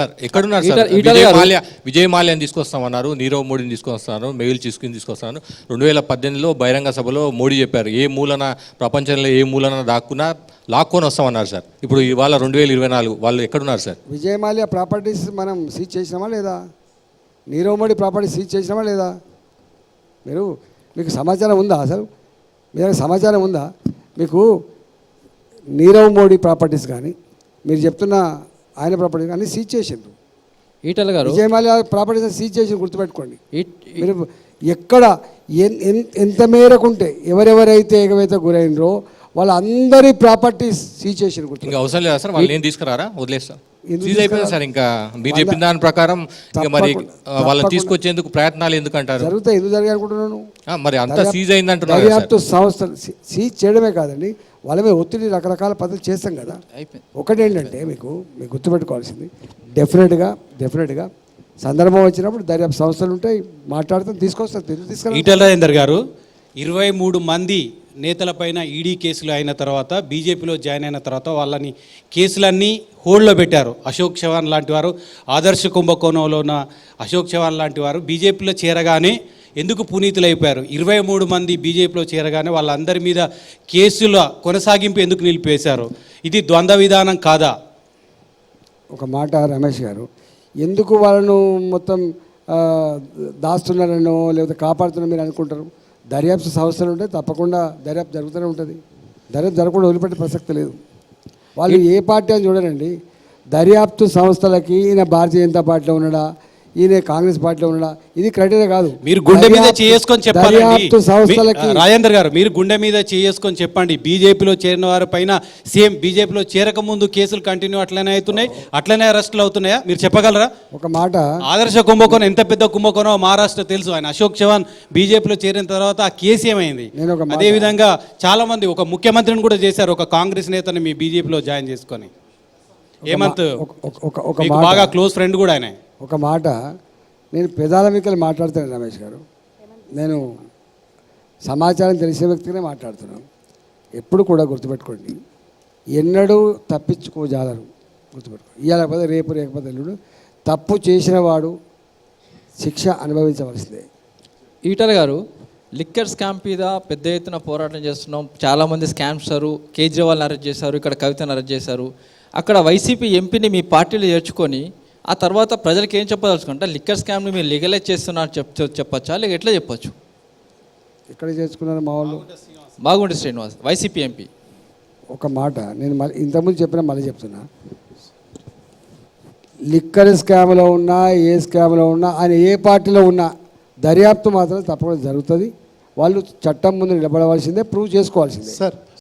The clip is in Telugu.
సార్, ఎక్కడున్నారు సార్? ఈటల- ఈటల విజయ్ గారు- మాల్యా విజయ్ మాల్యాని తీసుకొస్తామన్నారు నీరవ్ మోడీని తీసుకొస్తున్నారు మెయిల్ తీసుకుని తీసుకొస్తున్నారు రెండు వేల పద్దెనిమిదిలో బహిరంగ సభలో మోడీ చెప్పారు ఏ మూలన ప్రపంచంలో ఏ మూలన దాక్కున్నా లాక్కొని వస్తామన్నారు సార్. ఇప్పుడు ఇవాళ రెండు వేల ఇరవై నాలుగు వాళ్ళు ఎక్కడున్నారు సార్? విజయమాల్య ప్రాపర్టీస్ మనం సీజ్ చేసినామా లేదా? నీరవ్ మోడీ ప్రాపర్టీస్ సీజ్ చేసినామా లేదా? మీరు మీకు సమాచారం ఉందా అసలు మీరు సమాచారం ఉందా? మీకు నీరవ్ మోడీ ప్రాపర్టీస్ కానీ మీరు చెప్తున్న ఆయన ప్రాపర్టీస్ కానీ సీజ్ చేసిండ్రు. ఈటల గారు విజయమాల్య ప్రాపర్టీస్ సీజ్ చేసి గుర్తుపెట్టుకోండి. మీరు ఎక్కడ ఎంత మేరకు ఉంటే ఎవరెవరైతే ఎగవైతే గురైనరో వాళ్ళందరి ప్రాపర్టీస్ సీజ్ చేసి గుర్తు ఇంకా అవసరం లేదా సార్? వాళ్ళు ఏం తీసుకురారా? వదిలేస్తాం. ఎందుకు సీజ్ అయిపోయింది సార్ ఇంకా. మీరు చెప్పిన దాని ప్రకారం ఇంకా మరి వాళ్ళని. తీసుకొచ్చేందుకు ప్రయత్నాలు ఎందుకు అంటారు జరుగుతాయి ఎందుకు ఆ, మరి అంతా సీజ్ అయింది అంటున్నారు దర్యాప్తు సంస్థలు సీజ్ చేయడమే కాదండి. వాళ్ళ మీద ఒత్తిడి రకరకాల పద్ధతులు చేస్తాం కదా. అయిపోయింది. ఒకటి ఏంటంటే మీకు మీకు గుర్తుపెట్టుకోవాల్సింది డెఫినెట్గా డెఫినెట్గా సందర్భం వచ్చినప్పుడు దర్యాప్తు సంస్థలు ఉంటాయి మాట్లాడుతాం తీసుకొస్తాం తీసుకురా ఈటల రాజేందర్ గారు ఇరవై మూడు మంది నేతలపైన ఈడీ కేసులు అయిన తర్వాత బీజేపీలో జాయిన్ అయిన తర్వాత వాళ్ళని కేసులన్నీ హోల్డ్లో పెట్టారు. అశోక్ చవాన్ లాంటి వారు ఆదర్శ కుంభకోణంలో ఉన్న అశోక్ చవాన్ లాంటి వారు బీజేపీలో చేరగానే ఎందుకు పునీతులైపోయారు? ఇరవై మూడు మంది బీజేపీలో చేరగానే వాళ్ళందరి మీద కేసుల కొనసాగింపు ఎందుకు నిలిపేశారు? ఇది ద్వంద్వ విధానం కాదా? ఒక మాట రమేష్ గారు ఎందుకు వాళ్ళను మొత్తం దాస్తున్నారనో లేకపోతే కాపాడుతున్నారో మీరు అనుకుంటారు? దర్యాప్తు సంస్థలు ఉంటే తప్పకుండా దర్యాప్తు జరుగుతూనే ఉంటుంది. దర్యాప్తు జరగకుండా వదిలిపెట్టే ప్రసక్తి లేదు. వాళ్ళు ఏ పార్టీ అని చూడరండి. దర్యాప్తు సంస్థలకి ఈయన భారతీయ జనతా పార్టీలో ఉన్నాడా? ఈయన కాంగ్రెస్ పార్టీలో ఉన్నాడా? ఇది క్రైటీరియా కాదు. మీరు గుండె మీద చేసుకొని సంస్థలకి మీ- రాజేంద్ర గారు మీరు గుండె మీద చేసుకొని చెప్పండి. బీజేపీలో చేరిన వారి పైన సేమ్ బీజేపీలో చేరక ముందు కేసులు కంటిన్యూ అట్లనే అవుతున్నాయి అట్లనే అరెస్టులు అవుతున్నాయా? మీరు చెప్పగలరా? ఒక మాట ఆదర్శ కుంభకోణం ఎంత పెద్ద కుంభకోణం మహారాష్ట్ర తెలుసు. ఆయన అశోక్ చవాన్ బీజేపీలో చేరిన తర్వాత ఆ కేసు ఏమైంది? నేను ఒక మాట- అదే విధంగా చాలా మంది ఒక ముఖ్యమంత్రిని కూడా చేశారు ఒక కాంగ్రెస్ నేతని మీ బీజేపీలో జాయిన్ చేసుకొని. హేమంత్ ఒక- బాగా క్లోజ్ ఫ్రెండ్ కూడా ఆయన. ఒక మాట. నేను పెదాల మీకలు మాట్లాడుతాను రమేష్ గారు. నేను సమాచారం తెలిసిన వ్యక్తిగానే మాట్లాడుతున్నాను ఎప్పుడు కూడా గుర్తుపెట్టుకోండి. ఎన్నడూ తప్పించుకోజాలరు. గుర్తుపెట్టుకోండి ఇవాళ పదే రేపు రేకపోతే ఎల్లుడు. తప్పు చేసిన వాడు శిక్ష అనుభవించవలసిందే. ఈటల గారు లిక్కర్ స్కామ్ మీద పెద్ద ఎత్తున పోరాటం చేస్తున్నాం. చాలామంది స్కామ్స్టారు కేజ్రీవాల్ని అరెస్ట్ చేశారు ఇక్కడ కవితను అరెస్ట్ చేశారు. అక్కడ వైసీపీ ఎంపీని మీ పార్టీలో చేర్చుకొని ఆ తర్వాత ప్రజలకు ఏం చెప్పదలుచుకుంటే లిక్కర్ స్కామ్ని మీరు లీగలైజ్ చేస్తున్నారు చెప్ చెప్పచ్చా? లేక ఎట్లా చెప్పొచ్చు? ఎక్కడ చేసుకున్నారు మా వాళ్ళు? బాగుండి శ్రీనివాస్ వైసీపీ ఎంపీ. ఒక మాట నేను మళ్ళీ ఇంతకుముందు చెప్పినా మళ్ళీ చెప్తున్నా. లిక్కర్ స్కామ్లో ఉన్నా ఏ స్కామ్లో ఉన్నా ఆయన ఏ పార్టీలో ఉన్నా దర్యాప్తు మాత్రం తప్పకుండా జరుగుతుంది. వాళ్ళు చట్టం ముందు నిలబడవలసిందే ప్రూవ్ చేసుకోవాల్సిందే. సార్